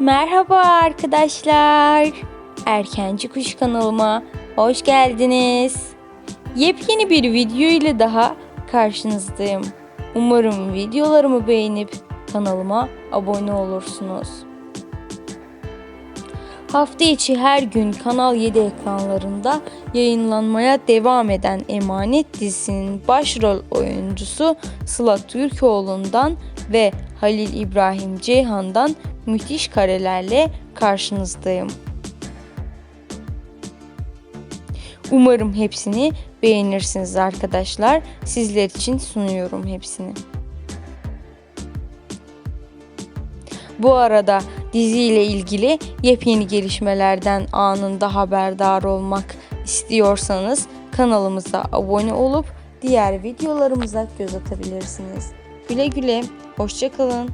Merhaba arkadaşlar. Erkenci Kuş kanalıma hoş geldiniz. Yepyeni bir video ile daha karşınızdayım. Umarım videolarımı beğenip kanalıma abone olursunuz. Hafta içi her gün Kanal 7 ekranlarında yayınlanmaya devam eden Emanet dizisinin başrol oyuncusu Sıla Türkoğlu'ndan ve Halil İbrahim Ceyhan'dan müthiş karelerle karşınızdayım. Umarım hepsini beğenirsiniz arkadaşlar. Sizler için sunuyorum hepsini. Bu arada diziyle ilgili yepyeni gelişmelerden anında haberdar olmak istiyorsanız kanalımıza abone olup diğer videolarımıza göz atabilirsiniz. Güle güle, hoşçakalın.